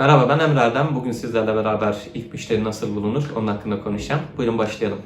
Merhaba ben Emre Erdem. Bugün sizlerle beraber ilk müşteri nasıl bulunur onun hakkında konuşacağım. Buyurun başlayalım.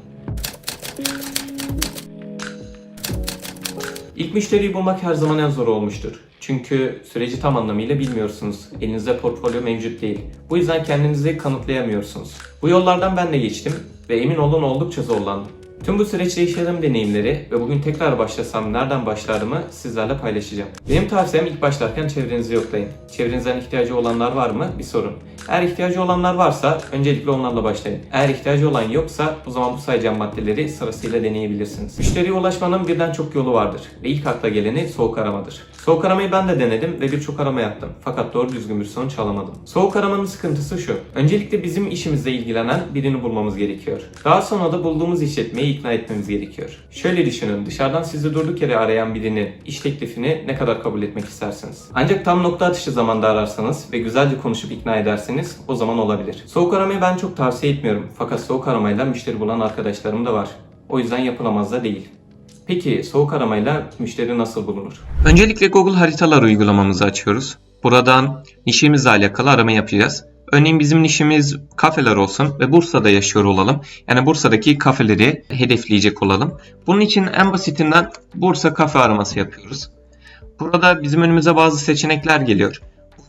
İlk müşteriyi bulmak her zaman en zor olmuştur. Çünkü süreci tam anlamıyla bilmiyorsunuz. Elinizde portfolyo mevcut değil. Bu yüzden kendinizi kanıtlayamıyorsunuz. Bu yollardan ben de geçtim ve emin olun oldukça zorlandım. Tüm bu süreçte yaşadığım deneyimleri ve bugün tekrar başlasam nereden başlardımı sizlerle paylaşacağım. Benim tavsiyem ilk başlarken çevrenizi yoklayın. Çevrenizden ihtiyacı olanlar var mı? Bir sorun. Eğer ihtiyacı olanlar varsa öncelikle onlarla başlayın. Eğer ihtiyacı olan yoksa o zaman bu sayacağım maddeleri sırasıyla deneyebilirsiniz. Müşteriye ulaşmanın birden çok yolu vardır ve ilk akla geleni soğuk aramadır. Soğuk aramayı ben de denedim ve birçok arama yaptım. Fakat doğru düzgün bir sonuç alamadım. Soğuk aramanın sıkıntısı şu. Öncelikle bizim işimizle ilgilenen birini bulmamız gerekiyor. Daha sonra da bulduğumuz işletmeyi ikna etmemiz gerekiyor. Şöyle düşünün. Dışarıdan sizi durduk yere arayan birinin iş teklifini ne kadar kabul etmek istersiniz? Ancak tam nokta atışı zamanda ararsanız ve güzelce konuşup ikna ederseniz o zaman olabilir. Soğuk aramayı ben çok tavsiye etmiyorum. Fakat soğuk aramayla müşteri bulan arkadaşlarım da var. O yüzden yapılamaz da değil. Peki soğuk aramayla müşteri nasıl bulunur? Öncelikle Google Haritalar uygulamamızı açıyoruz. Buradan nişimizle alakalı arama yapacağız. Örneğin bizim nişimiz kafeler olsun ve Bursa'da yaşıyor olalım. Yani Bursa'daki kafeleri hedefleyecek olalım. Bunun için en basitinden Bursa kafe araması yapıyoruz. Burada bizim önümüze bazı seçenekler geliyor.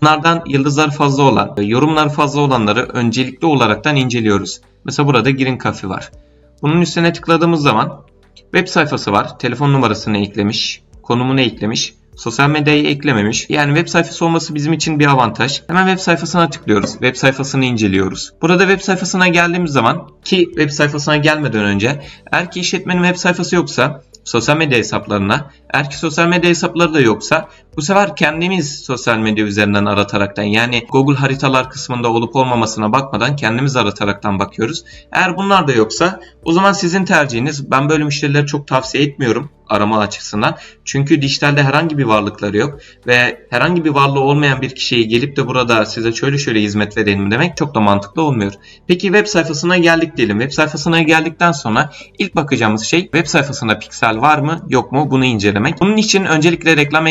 Bunlardan yıldızlar fazla olan, yorumlar fazla olanları öncelikli olaraktan inceliyoruz. Mesela burada Girin Kafe var. Bunun üstüne tıkladığımız zaman web sayfası var. Telefon numarasını eklemiş, konumunu eklemiş, sosyal medyayı eklememiş. Yani web sayfası olması bizim için bir avantaj. Hemen web sayfasına tıklıyoruz. Web sayfasını inceliyoruz. Burada web sayfasına geldiğimiz zaman ki web sayfasına gelmeden önce eğer ki işletmenin web sayfası yoksa sosyal medya hesaplarına, eğer ki sosyal medya hesapları da yoksa bu sefer kendimiz sosyal medya üzerinden arataraktan yani Google haritalar kısmında olup olmamasına bakmadan kendimiz arataraktan bakıyoruz. Eğer bunlar da yoksa o zaman sizin tercihiniz. Ben böyle müşterileri çok tavsiye etmiyorum arama açısından. Çünkü dijitalde herhangi bir varlıkları yok ve herhangi bir varlığı olmayan bir kişiye gelip de burada size şöyle şöyle hizmet verelim demek çok da mantıklı olmuyor. Peki web sayfasına geldik diyelim. Web sayfasına geldikten sonra ilk bakacağımız şey web sayfasında piksel var mı yok mu bunu incelemek. Bunun için öncelikle reklam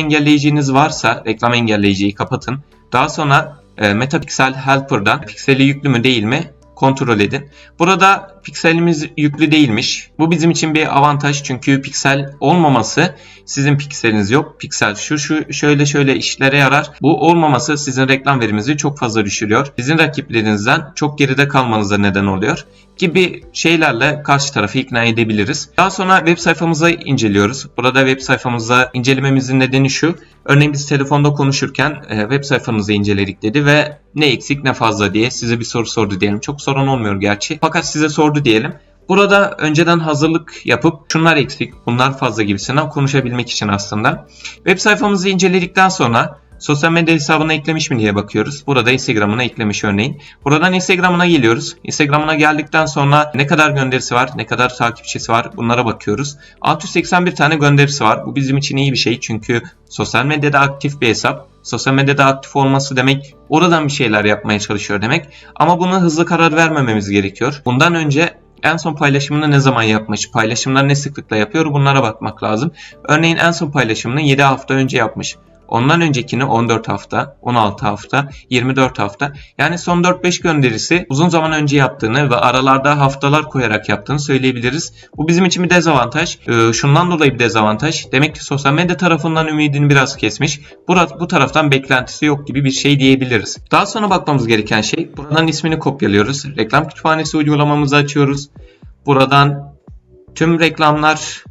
engelleyiciniz varsa reklam engelleyiciyi kapatın. Daha sonra e, Metapixel Helper'dan pikseli yüklü mü değil mi kontrol edin. Burada pikselimiz yüklü değilmiş. Bu bizim için bir avantaj çünkü piksel olmaması sizin pikseliniz yok. Piksel şu şu şöyle şöyle işlere yarar. Bu olmaması sizin reklam verimizi çok fazla düşürüyor. Sizin rakiplerinizden çok geride kalmanıza neden oluyor gibi şeylerle karşı tarafı ikna edebiliriz. Daha sonra web sayfamızı inceliyoruz. Burada web sayfamızda incelememizin nedeni şu. Örneğin biz telefonda konuşurken e, web sayfanızı inceledik dedi ve ne eksik ne fazla diye size bir soru sordu diyelim. Çok sorun olmuyor gerçi. Fakat size sordu diyelim. Burada önceden hazırlık yapıp şunlar eksik, bunlar fazla gibisinden konuşabilmek için aslında. Web sayfamızı inceledikten sonra sosyal medya hesabına eklemiş mi diye bakıyoruz. Burada Instagram'ına eklemiş örneğin. Buradan Instagram'ına geliyoruz. Instagram'ına geldikten sonra ne kadar gönderisi var, ne kadar takipçisi var bunlara bakıyoruz. 681 tane gönderisi var. Bu bizim için iyi bir şey çünkü sosyal medyada aktif bir hesap. Sosyal medyada aktif olması demek oradan bir şeyler yapmaya çalışıyor demek. Ama buna hızlı karar vermememiz gerekiyor. Bundan önce en son paylaşımını ne zaman yapmış, paylaşımlar ne sıklıkla yapıyor bunlara bakmak lazım. Örneğin en son paylaşımını 7 hafta önce yapmış. Ondan öncekini 14 hafta, 16 hafta, 24 hafta. Yani son 4-5 gönderisi uzun zaman önce yaptığını ve aralarda haftalar koyarak yaptığını söyleyebiliriz. Bu bizim için bir dezavantaj. Ee, şundan dolayı bir dezavantaj. Demek ki sosyal medya tarafından ümidini biraz kesmiş. Bu, bu taraftan beklentisi yok gibi bir şey diyebiliriz. Daha sonra bakmamız gereken şey buradan ismini kopyalıyoruz. Reklam kütüphanesi uygulamamızı açıyoruz. Buradan tüm reklamlar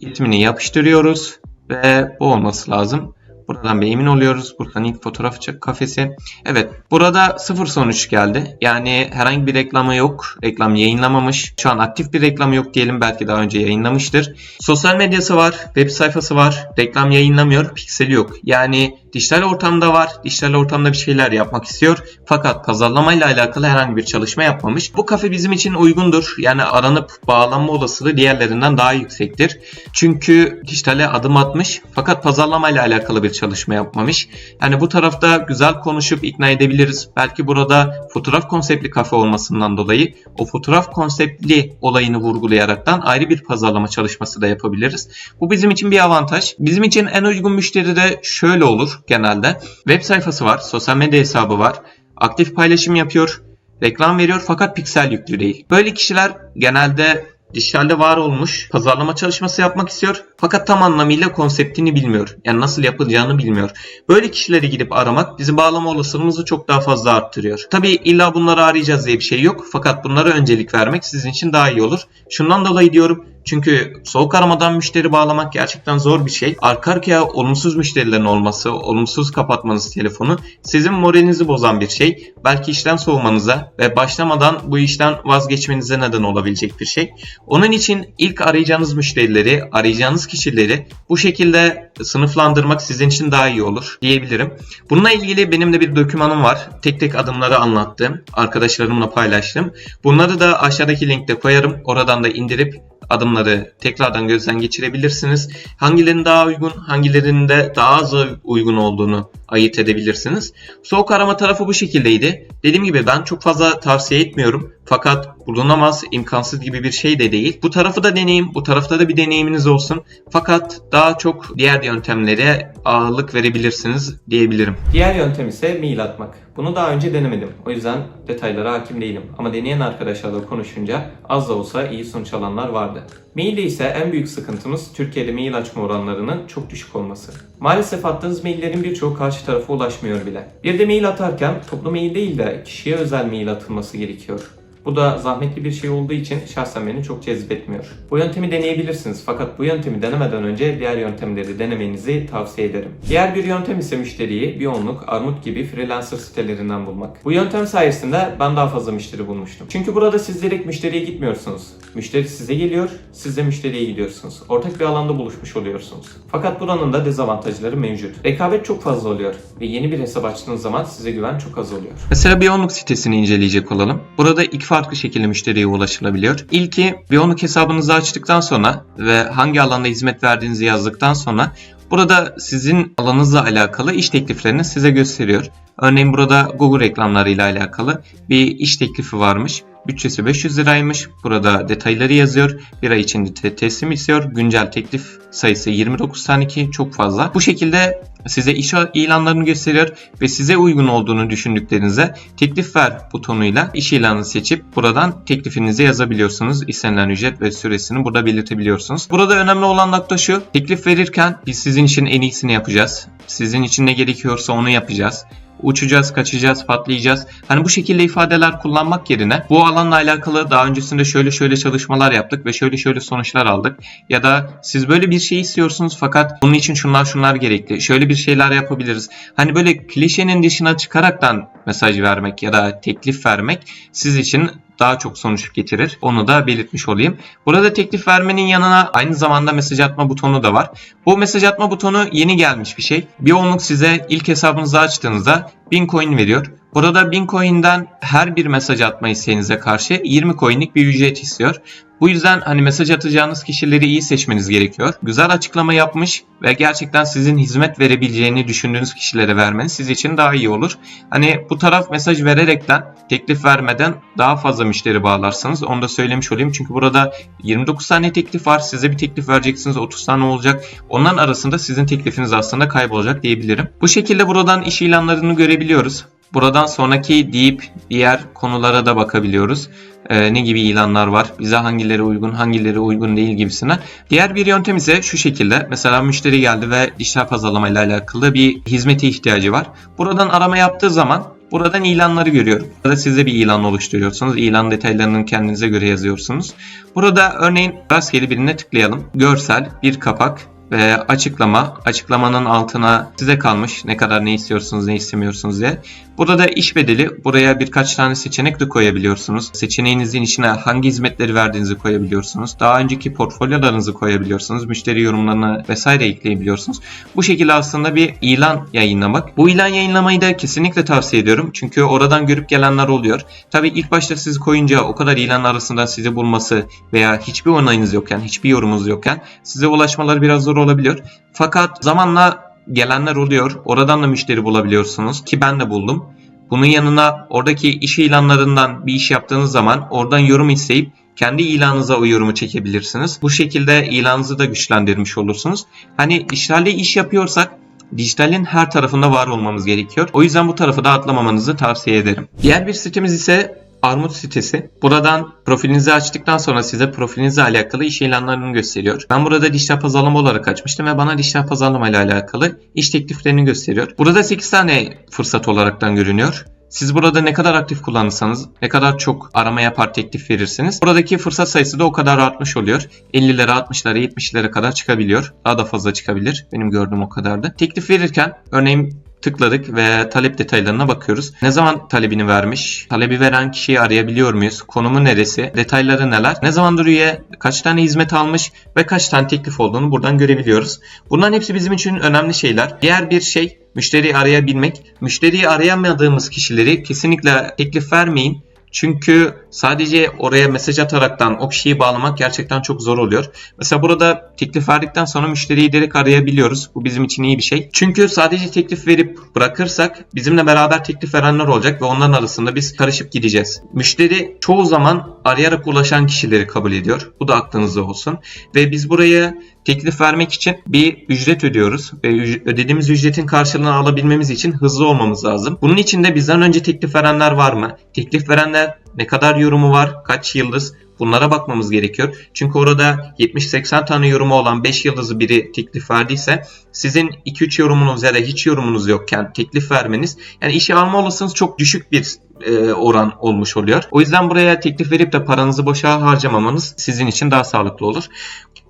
ismini yapıştırıyoruz ve bu olması lazım. Buradan bir emin oluyoruz. Buradan ilk fotoğrafçı kafesi. Evet burada sıfır sonuç geldi. Yani herhangi bir reklamı yok. Reklam yayınlamamış. Şu an aktif bir reklamı yok diyelim. Belki daha önce yayınlamıştır. Sosyal medyası var. Web sayfası var. Reklam yayınlamıyor. Pikseli yok. Yani dijital ortamda var. Dijital ortamda bir şeyler yapmak istiyor. Fakat pazarlamayla alakalı herhangi bir çalışma yapmamış. Bu kafe bizim için uygundur. Yani aranıp bağlanma olasılığı diğerlerinden daha yüksektir. Çünkü dijitale adım atmış. Fakat pazarlamayla alakalı bir çalışma yapmamış. Yani bu tarafta güzel konuşup ikna edebiliriz. Belki burada fotoğraf konseptli kafe olmasından dolayı o fotoğraf konseptli olayını vurgulayaraktan ayrı bir pazarlama çalışması da yapabiliriz. Bu bizim için bir avantaj. Bizim için en uygun müşteri de şöyle olur genelde. Web sayfası var, sosyal medya hesabı var. aktif paylaşım yapıyor, reklam veriyor fakat piksel yüklü değil. Böyle kişiler genelde dijitalde var olmuş pazarlama çalışması yapmak istiyor fakat tam anlamıyla konseptini bilmiyor. Yani nasıl yapılacağını bilmiyor. Böyle kişileri gidip aramak bizi bağlama olasılığımızı çok daha fazla arttırıyor. Tabi illa bunları arayacağız diye bir şey yok fakat bunlara öncelik vermek sizin için daha iyi olur. Şundan dolayı diyorum çünkü soğuk aramadan müşteri bağlamak gerçekten zor bir şey. Arka arkaya olumsuz müşterilerin olması, olumsuz kapatmanız telefonu sizin moralinizi bozan bir şey. Belki işten soğumanıza ve başlamadan bu işten vazgeçmenize neden olabilecek bir şey. Onun için ilk arayacağınız müşterileri, arayacağınız kişileri bu şekilde sınıflandırmak sizin için daha iyi olur diyebilirim. Bununla ilgili benim de bir dokümanım var. Tek tek adımları anlattım. Arkadaşlarımla paylaştım. Bunları da aşağıdaki linkte koyarım. Oradan da indirip adımları tekrardan gözden geçirebilirsiniz. Hangilerinin daha uygun, hangilerinin de daha az uygun olduğunu ayırt edebilirsiniz. Soğuk arama tarafı bu şekildeydi. Dediğim gibi ben çok fazla tavsiye etmiyorum. Fakat bulunamaz, imkansız gibi bir şey de değil. Bu tarafı da deneyim, bu tarafta da bir deneyiminiz olsun. Fakat daha çok diğer yöntemlere ağırlık verebilirsiniz diyebilirim. Diğer yöntem ise mail atmak. Bunu daha önce denemedim. O yüzden detaylara hakim değilim. Ama deneyen arkadaşlarla konuşunca az da olsa iyi sonuç alanlar vardı. Mailde ise en büyük sıkıntımız Türkiye'de mail açma oranlarının çok düşük olması. Maalesef attığınız maillerin birçoğu karşı tarafa ulaşmıyor bile. Bir de mail atarken toplu mail değil de kişiye özel mail atılması gerekiyor. Bu da zahmetli bir şey olduğu için şahsen beni çok cezbetmiyor. Bu yöntemi deneyebilirsiniz fakat bu yöntemi denemeden önce diğer yöntemleri denemenizi tavsiye ederim. Diğer bir yöntem ise müşteriyi Biyonluk, Armut gibi freelancer sitelerinden bulmak. Bu yöntem sayesinde ben daha fazla müşteri bulmuştum. Çünkü burada siz direkt müşteriye gitmiyorsunuz. Müşteri size geliyor, siz de müşteriye gidiyorsunuz. Ortak bir alanda buluşmuş oluyorsunuz. Fakat buranın da dezavantajları mevcut. Rekabet çok fazla oluyor ve yeni bir hesap açtığınız zaman size güven çok az oluyor. Mesela Biyonluk sitesini inceleyecek olalım. Burada iki farklı şekilde müşteriye ulaşılabiliyor. İlki Biyonluk hesabınızı açtıktan sonra ve hangi alanda hizmet verdiğinizi yazdıktan sonra burada sizin alanınızla alakalı iş tekliflerini size gösteriyor. Örneğin burada Google reklamlarıyla alakalı bir iş teklifi varmış. Bütçesi 500 liraymış. Burada detayları yazıyor. Bir ay içinde te- teslim istiyor. Güncel teklif sayısı 29 tane ki çok fazla. Bu şekilde size iş ilanlarını gösteriyor ve size uygun olduğunu düşündüklerinize teklif ver butonuyla iş ilanını seçip buradan teklifinizi yazabiliyorsunuz. İstenilen ücret ve süresini burada belirtebiliyorsunuz. Burada önemli olan nokta şu. Teklif verirken biz sizin için en iyisini yapacağız. Sizin için ne gerekiyorsa onu yapacağız uçacağız, kaçacağız, patlayacağız. Hani bu şekilde ifadeler kullanmak yerine bu alanla alakalı daha öncesinde şöyle şöyle çalışmalar yaptık ve şöyle şöyle sonuçlar aldık. Ya da siz böyle bir şey istiyorsunuz fakat bunun için şunlar şunlar gerekli. Şöyle bir şeyler yapabiliriz. Hani böyle klişenin dışına çıkaraktan mesaj vermek ya da teklif vermek siz için daha çok sonuç getirir. Onu da belirtmiş olayım. Burada teklif vermenin yanına aynı zamanda mesaj atma butonu da var. Bu mesaj atma butonu yeni gelmiş bir şey. Bir onluk size ilk hesabınızı açtığınızda 1000 coin veriyor. Burada 1000 coin'den her bir mesaj atma isteğinize karşı 20 coin'lik bir ücret istiyor. Bu yüzden hani mesaj atacağınız kişileri iyi seçmeniz gerekiyor. Güzel açıklama yapmış ve gerçekten sizin hizmet verebileceğini düşündüğünüz kişilere vermeniz siz için daha iyi olur. Hani bu taraf mesaj vererekten teklif vermeden daha fazla müşteri bağlarsanız onu da söylemiş olayım. Çünkü burada 29 tane teklif var. Size bir teklif vereceksiniz 30 tane olacak. Onların arasında sizin teklifiniz aslında kaybolacak diyebilirim. Bu şekilde buradan iş ilanlarını görebiliyoruz. Buradan sonraki deyip diğer konulara da bakabiliyoruz. Ee, ne gibi ilanlar var, bize hangileri uygun, hangileri uygun değil gibisine. Diğer bir yöntem ise şu şekilde. Mesela müşteri geldi ve dijital pazarlama ile alakalı bir hizmete ihtiyacı var. Buradan arama yaptığı zaman Buradan ilanları görüyorum. Burada size bir ilan oluşturuyorsunuz. İlan detaylarını kendinize göre yazıyorsunuz. Burada örneğin rastgele birine tıklayalım. Görsel, bir kapak, ve açıklama. Açıklamanın altına size kalmış ne kadar ne istiyorsunuz ne istemiyorsunuz diye. Burada da iş bedeli. Buraya birkaç tane seçenek de koyabiliyorsunuz. Seçeneğinizin içine hangi hizmetleri verdiğinizi koyabiliyorsunuz. Daha önceki portfolyolarınızı koyabiliyorsunuz. Müşteri yorumlarını vesaire ekleyebiliyorsunuz. Bu şekilde aslında bir ilan yayınlamak. Bu ilan yayınlamayı da kesinlikle tavsiye ediyorum. Çünkü oradan görüp gelenler oluyor. Tabi ilk başta sizi koyunca o kadar ilan arasından sizi bulması veya hiçbir onayınız yokken, hiçbir yorumunuz yokken size ulaşmaları biraz zor olabiliyor. Fakat zamanla gelenler oluyor. Oradan da müşteri bulabiliyorsunuz ki ben de buldum. Bunun yanına oradaki iş ilanlarından bir iş yaptığınız zaman oradan yorum isteyip kendi ilanınıza o yorumu çekebilirsiniz. Bu şekilde ilanınızı da güçlendirmiş olursunuz. Hani dijitalde iş yapıyorsak dijitalin her tarafında var olmamız gerekiyor. O yüzden bu tarafı da atlamamanızı tavsiye ederim. Diğer bir sitemiz ise Armut sitesi. Buradan profilinizi açtıktan sonra size profilinizle alakalı iş ilanlarını gösteriyor. Ben burada dijital pazarlama olarak açmıştım ve bana dijital pazarlama ile alakalı iş tekliflerini gösteriyor. Burada 8 tane fırsat olaraktan görünüyor. Siz burada ne kadar aktif kullanırsanız, ne kadar çok arama yapar teklif verirsiniz. Buradaki fırsat sayısı da o kadar artmış oluyor. 50'lere, 60'lara, 70'lere kadar çıkabiliyor. Daha da fazla çıkabilir. Benim gördüğüm o kadardı. Teklif verirken örneğin tıkladık ve talep detaylarına bakıyoruz. Ne zaman talebini vermiş? Talebi veren kişiyi arayabiliyor muyuz? Konumu neresi? Detayları neler? Ne zamandır üye? Kaç tane hizmet almış? Ve kaç tane teklif olduğunu buradan görebiliyoruz. Bunların hepsi bizim için önemli şeyler. Diğer bir şey müşteriyi arayabilmek. Müşteriyi arayamadığımız kişileri kesinlikle teklif vermeyin. Çünkü sadece oraya mesaj ataraktan o kişiyi bağlamak gerçekten çok zor oluyor. Mesela burada teklif verdikten sonra müşteriyi direkt arayabiliyoruz. Bu bizim için iyi bir şey. Çünkü sadece teklif verip bırakırsak bizimle beraber teklif verenler olacak ve onların arasında biz karışıp gideceğiz. Müşteri çoğu zaman arayarak ulaşan kişileri kabul ediyor. Bu da aklınızda olsun. Ve biz buraya teklif vermek için bir ücret ödüyoruz ve ödediğimiz ücretin karşılığını alabilmemiz için hızlı olmamız lazım. Bunun için de bizden önce teklif verenler var mı? Teklif verenler ne kadar yorumu var? Kaç yıldız? Bunlara bakmamız gerekiyor. Çünkü orada 70-80 tane yorumu olan 5 yıldızı biri teklif verdiyse sizin 2-3 yorumunuz ya da hiç yorumunuz yokken teklif vermeniz yani işe alma olasılığınız çok düşük bir e, oran olmuş oluyor. O yüzden buraya teklif verip de paranızı boşa harcamamanız sizin için daha sağlıklı olur.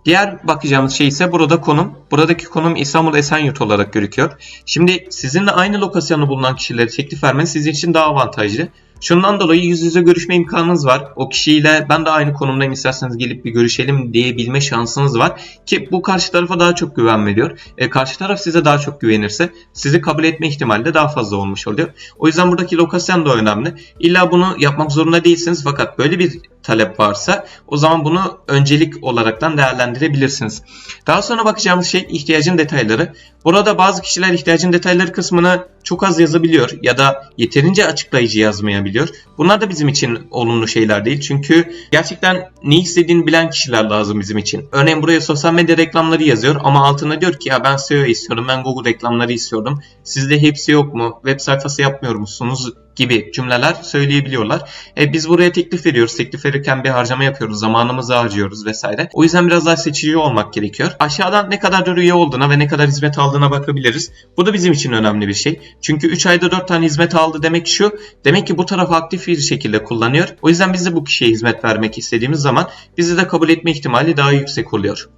Diğer bakacağımız şey ise burada konum. Buradaki konum İstanbul Esenyurt olarak gözüküyor. Şimdi sizinle aynı lokasyonda bulunan kişilere teklif vermeniz sizin için daha avantajlı. Şundan dolayı yüz yüze görüşme imkanınız var. O kişiyle ben de aynı konumdayım isterseniz gelip bir görüşelim diyebilme şansınız var. Ki bu karşı tarafa daha çok güven veriyor. E, karşı taraf size daha çok güvenirse sizi kabul etme ihtimali de daha fazla olmuş oluyor. O yüzden buradaki lokasyon da önemli. İlla bunu yapmak zorunda değilsiniz fakat böyle bir talep varsa o zaman bunu öncelik olaraktan değerlendirebilirsiniz. Daha sonra bakacağımız şey ihtiyacın detayları. Burada bazı kişiler ihtiyacın detayları kısmını çok az yazabiliyor ya da yeterince açıklayıcı yazmayabiliyor. Bunlar da bizim için olumlu şeyler değil. Çünkü gerçekten ne istediğini bilen kişiler lazım bizim için. Örneğin buraya sosyal medya reklamları yazıyor ama altına diyor ki ya ben SEO istiyorum, ben Google reklamları istiyorum. Sizde hepsi yok mu? Web sayfası yapmıyor musunuz? Gibi cümleler söyleyebiliyorlar. E, biz buraya teklif veriyoruz. Teklif verirken bir harcama yapıyoruz. Zamanımızı harcıyoruz vesaire. O yüzden biraz daha seçici olmak gerekiyor. Aşağıdan ne kadar üye olduğuna ve ne kadar hizmet aldığına bakabiliriz. Bu da bizim için önemli bir şey. Çünkü 3 ayda 4 tane hizmet aldı demek şu. Demek ki bu tarafı aktif bir şekilde kullanıyor. O yüzden biz de bu kişiye hizmet vermek istediğimiz zaman bizi de kabul etme ihtimali daha yüksek oluyor.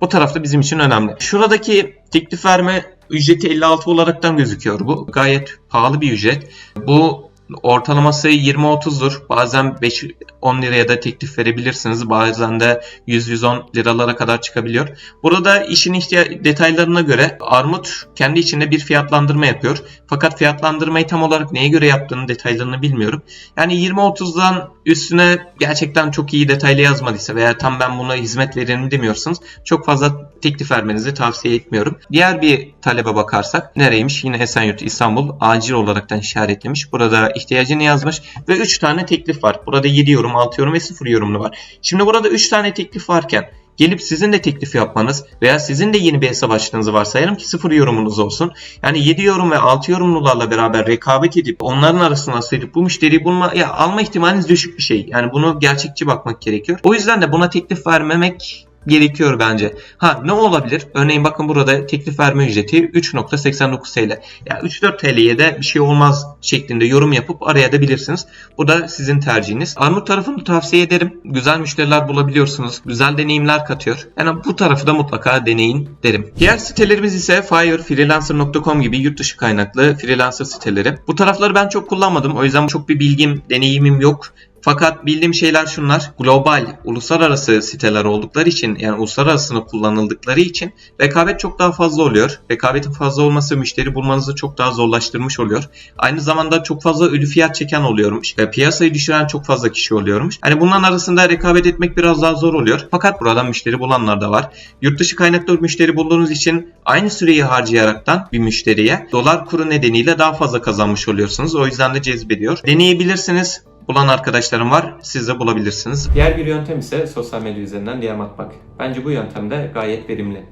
Bu tarafta bizim için önemli. Şuradaki teklif verme ücreti 56 olaraktan gözüküyor bu. Gayet pahalı bir ücret. Bu ortalaması 20-30'dur. Bazen 5-10 liraya da teklif verebilirsiniz. Bazen de 100-110 liralara kadar çıkabiliyor. Burada işin ihtiya- detaylarına göre Armut kendi içinde bir fiyatlandırma yapıyor. Fakat fiyatlandırmayı tam olarak neye göre yaptığını detaylarını bilmiyorum. Yani 20-30'dan üstüne gerçekten çok iyi detaylı yazmadıysa veya tam ben buna hizmet veririm demiyorsanız çok fazla teklif vermenizi tavsiye etmiyorum. Diğer bir talebe bakarsak nereymiş? Yine Esenyurt İstanbul acil olaraktan işaretlemiş. Burada ihtiyacını yazmış ve 3 tane teklif var. Burada 7 yorum, 6 yorum ve 0 yorumlu var. Şimdi burada 3 tane teklif varken gelip sizin de teklif yapmanız veya sizin de yeni bir hesap açtığınızı varsayalım ki sıfır yorumunuz olsun. Yani 7 yorum ve 6 yorumlularla beraber rekabet edip onların arasına sıyırıp bu müşteriyi bulma, ya alma ihtimaliniz düşük bir şey. Yani bunu gerçekçi bakmak gerekiyor. O yüzden de buna teklif vermemek gerekiyor bence. Ha ne olabilir? Örneğin bakın burada teklif verme ücreti 3.89 TL. Ya 3-4 TL'ye de bir şey olmaz şeklinde yorum yapıp arayabilirsiniz. Bu da sizin tercihiniz. Armut tarafını tavsiye ederim. Güzel müşteriler bulabiliyorsunuz. Güzel deneyimler katıyor. Yani bu tarafı da mutlaka deneyin derim. Diğer sitelerimiz ise Fire, Freelancer.com gibi yurt dışı kaynaklı freelancer siteleri. Bu tarafları ben çok kullanmadım. O yüzden çok bir bilgim, deneyimim yok. Fakat bildiğim şeyler şunlar. Global, uluslararası siteler oldukları için yani uluslararasını kullanıldıkları için rekabet çok daha fazla oluyor. Rekabetin fazla olması müşteri bulmanızı çok daha zorlaştırmış oluyor. Aynı zamanda çok fazla ölü fiyat çeken oluyormuş. Ve piyasayı düşüren çok fazla kişi oluyormuş. Hani bunların arasında rekabet etmek biraz daha zor oluyor. Fakat buradan müşteri bulanlar da var. Yurt dışı kaynaklı müşteri bulduğunuz için aynı süreyi harcayaraktan bir müşteriye dolar kuru nedeniyle daha fazla kazanmış oluyorsunuz. O yüzden de cezbediyor. Deneyebilirsiniz. Bulan arkadaşlarım var. Siz de bulabilirsiniz. Diğer bir yöntem ise sosyal medya üzerinden DM atmak. Bence bu yöntem de gayet verimli.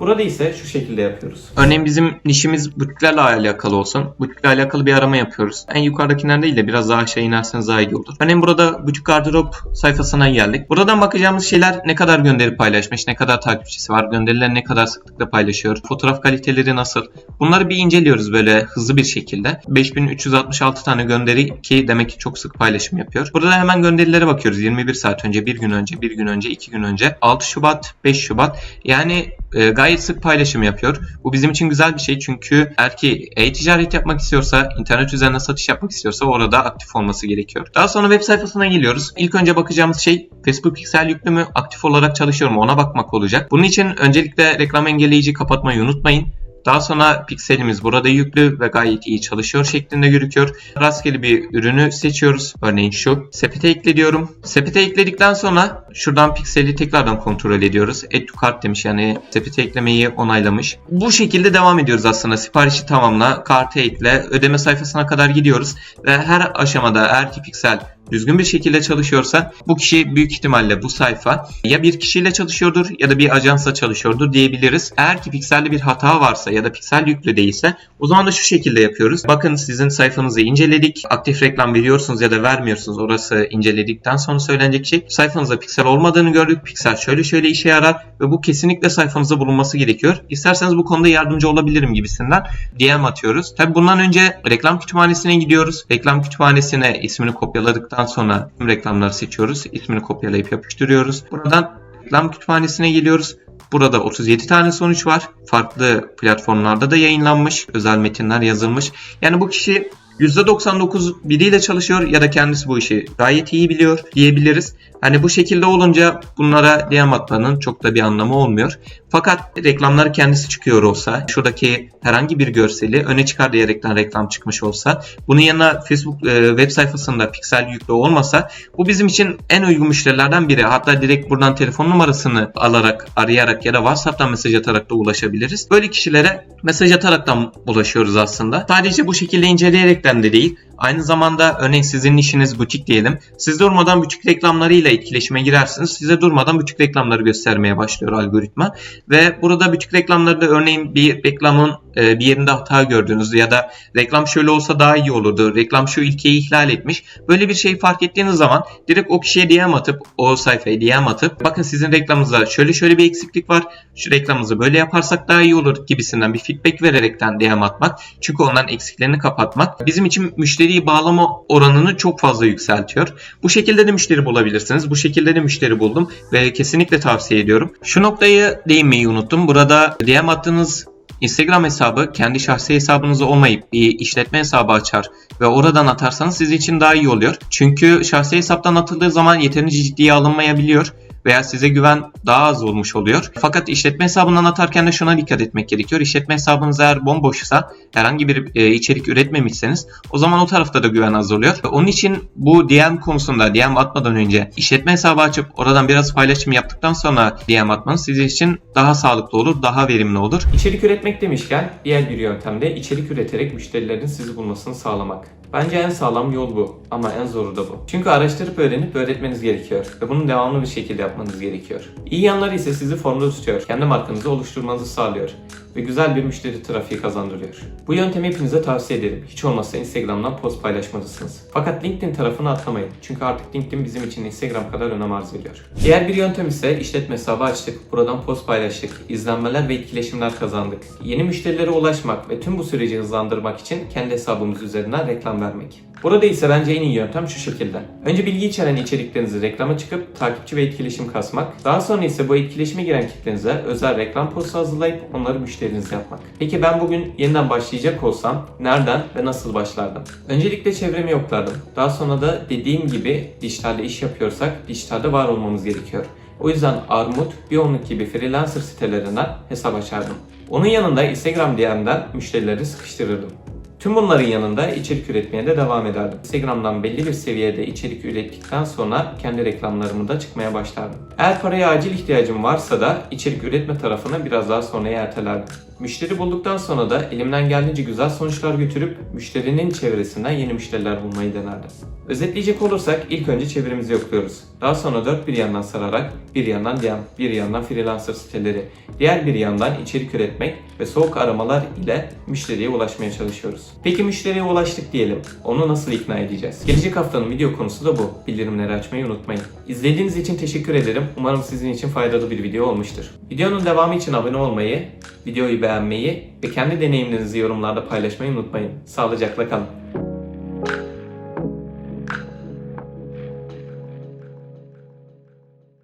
Burada ise şu şekilde yapıyoruz. Örneğin bizim nişimiz butiklerle alakalı olsun. Butikle alakalı bir arama yapıyoruz. En yukarıdakinden değil de biraz daha aşağı inerseniz daha iyi olur. Örneğin burada butik gardırop sayfasına geldik. Buradan bakacağımız şeyler ne kadar gönderi paylaşmış, ne kadar takipçisi var, gönderileri ne kadar sıklıkla paylaşıyor, fotoğraf kaliteleri nasıl. Bunları bir inceliyoruz böyle hızlı bir şekilde. 5366 tane gönderi ki demek ki çok sık paylaşım yapıyor. Burada hemen gönderilere bakıyoruz. 21 saat önce, 1 gün önce, 1 gün önce, 2 gün önce, 6 Şubat, 5 Şubat. Yani e, gayet sık paylaşım yapıyor. Bu bizim için güzel bir şey çünkü eğer ki e-ticaret yapmak istiyorsa, internet üzerinden satış yapmak istiyorsa orada aktif olması gerekiyor. Daha sonra web sayfasına geliyoruz. İlk önce bakacağımız şey Facebook Pixel yüklü mü, aktif olarak çalışıyor mu ona bakmak olacak. Bunun için öncelikle reklam engelleyici kapatmayı unutmayın. Daha sonra pikselimiz burada yüklü ve gayet iyi çalışıyor şeklinde gözüküyor. Rastgele bir ürünü seçiyoruz. Örneğin şu. Sepete ekle diyorum. Sepete ekledikten sonra şuradan pikseli tekrardan kontrol ediyoruz. Add to cart demiş yani sepete eklemeyi onaylamış. Bu şekilde devam ediyoruz aslında. Siparişi tamamla, kartı ekle, ödeme sayfasına kadar gidiyoruz. Ve her aşamada eğer ki piksel düzgün bir şekilde çalışıyorsa bu kişi büyük ihtimalle bu sayfa ya bir kişiyle çalışıyordur ya da bir ajansla çalışıyordur diyebiliriz. Eğer ki pikselde bir hata varsa ya da piksel yüklü değilse o zaman da şu şekilde yapıyoruz. Bakın sizin sayfanızı inceledik. Aktif reklam veriyorsunuz ya da vermiyorsunuz. Orası inceledikten sonra söylenecek şey. Sayfanızda piksel olmadığını gördük. Piksel şöyle şöyle işe yarar ve bu kesinlikle sayfanızda bulunması gerekiyor. İsterseniz bu konuda yardımcı olabilirim gibisinden DM atıyoruz. Tabi bundan önce reklam kütüphanesine gidiyoruz. Reklam kütüphanesine ismini kopyaladıktan sonra tüm reklamları seçiyoruz. İsmini kopyalayıp yapıştırıyoruz. Buradan reklam kütüphanesine geliyoruz. Burada 37 tane sonuç var. Farklı platformlarda da yayınlanmış. Özel metinler yazılmış. Yani bu kişi %99 biriyle çalışıyor ya da kendisi bu işi gayet iyi biliyor diyebiliriz. Hani bu şekilde olunca bunlara DM atmanın çok da bir anlamı olmuyor. Fakat reklamlar kendisi çıkıyor olsa, şuradaki herhangi bir görseli öne çıkar diyerekten reklam çıkmış olsa, bunun yanına Facebook e, web sayfasında piksel yüklü olmasa bu bizim için en uygun müşterilerden biri. Hatta direkt buradan telefon numarasını alarak, arayarak ya da WhatsApp'tan mesaj atarak da ulaşabiliriz. Böyle kişilere mesaj ataraktan ulaşıyoruz aslında. Sadece bu şekilde inceleyerekten de değil, Aynı zamanda örneğin sizin işiniz butik diyelim. Siz durmadan butik reklamlarıyla etkileşime girersiniz. Size durmadan butik reklamları göstermeye başlıyor algoritma. Ve burada butik reklamlarda örneğin bir reklamın e, bir yerinde hata gördüğünüz ya da reklam şöyle olsa daha iyi olurdu. Reklam şu ilkeyi ihlal etmiş. Böyle bir şey fark ettiğiniz zaman direkt o kişiye DM atıp o sayfaya DM atıp bakın sizin reklamınızda şöyle şöyle bir eksiklik var. Şu reklamımızı böyle yaparsak daha iyi olur gibisinden bir feedback vererekten DM atmak. Çünkü onların eksiklerini kapatmak bizim için müşteriyi bağlama oranını çok fazla yükseltiyor. Bu şekilde de müşteri bulabilirsiniz. Bu şekilde de müşteri buldum ve kesinlikle tavsiye ediyorum. Şu noktayı değinmeyi unuttum. Burada DM attığınız Instagram hesabı kendi şahsi hesabınız olmayıp bir işletme hesabı açar ve oradan atarsanız sizin için daha iyi oluyor. Çünkü şahsi hesaptan atıldığı zaman yeterince ciddiye alınmayabiliyor veya size güven daha az olmuş oluyor. Fakat işletme hesabından atarken de şuna dikkat etmek gerekiyor. İşletme hesabınız eğer bomboşsa herhangi bir e, içerik üretmemişseniz o zaman o tarafta da güven az oluyor. Onun için bu DM konusunda DM atmadan önce işletme hesabı açıp oradan biraz paylaşım yaptıktan sonra DM atmanız sizin için daha sağlıklı olur, daha verimli olur. İçerik üretmek demişken diğer bir yöntem de içerik üreterek müşterilerin sizi bulmasını sağlamak. Bence en sağlam yol bu ama en zoru da bu. Çünkü araştırıp öğrenip öğretmeniz gerekiyor ve bunu devamlı bir şekilde yapmanız gerekiyor. İyi yanları ise sizi formda tutuyor, kendi markanızı oluşturmanızı sağlıyor ve güzel bir müşteri trafiği kazandırıyor. Bu yöntemi hepinize tavsiye ederim. Hiç olmazsa Instagram'dan post paylaşmalısınız. Fakat LinkedIn tarafını atlamayın. Çünkü artık LinkedIn bizim için Instagram kadar önem arz ediyor. Diğer bir yöntem ise işletme hesabı açtık, buradan post paylaştık, izlenmeler ve etkileşimler kazandık. Yeni müşterilere ulaşmak ve tüm bu süreci hızlandırmak için kendi hesabımız üzerinden reklam vermek. Burada ise bence en iyi yöntem şu şekilde. Önce bilgi içeren içeriklerinizi reklama çıkıp takipçi ve etkileşim kasmak. Daha sonra ise bu etkileşime giren kitlenize özel reklam postu hazırlayıp onları müşteriniz yapmak. Peki ben bugün yeniden başlayacak olsam nereden ve nasıl başlardım? Öncelikle çevremi yoklardım. Daha sonra da dediğim gibi dijitalde iş yapıyorsak dijitalde var olmamız gerekiyor. O yüzden Armut, Bionluk gibi freelancer sitelerinden hesap açardım. Onun yanında Instagram DM'den müşterileri sıkıştırırdım. Tüm bunların yanında içerik üretmeye de devam ederdim. Instagram'dan belli bir seviyede içerik ürettikten sonra kendi reklamlarımı da çıkmaya başlardım. Eğer paraya acil ihtiyacım varsa da içerik üretme tarafını biraz daha sonraya ertelerdim. Müşteri bulduktan sonra da elimden geldiğince güzel sonuçlar götürüp müşterinin çevresinden yeni müşteriler bulmayı denerdim. Özetleyecek olursak ilk önce çevremizi yokluyoruz. Daha sonra dört bir yandan sararak bir yandan DM, bir yandan freelancer siteleri, diğer bir yandan içerik üretmek ve soğuk aramalar ile müşteriye ulaşmaya çalışıyoruz. Peki müşteriye ulaştık diyelim. Onu nasıl ikna edeceğiz? Gelecek haftanın video konusu da bu. Bildirimleri açmayı unutmayın. İzlediğiniz için teşekkür ederim. Umarım sizin için faydalı bir video olmuştur. Videonun devamı için abone olmayı, videoyu beğenmeyi ve kendi deneyimlerinizi yorumlarda paylaşmayı unutmayın. Sağlıcakla kalın.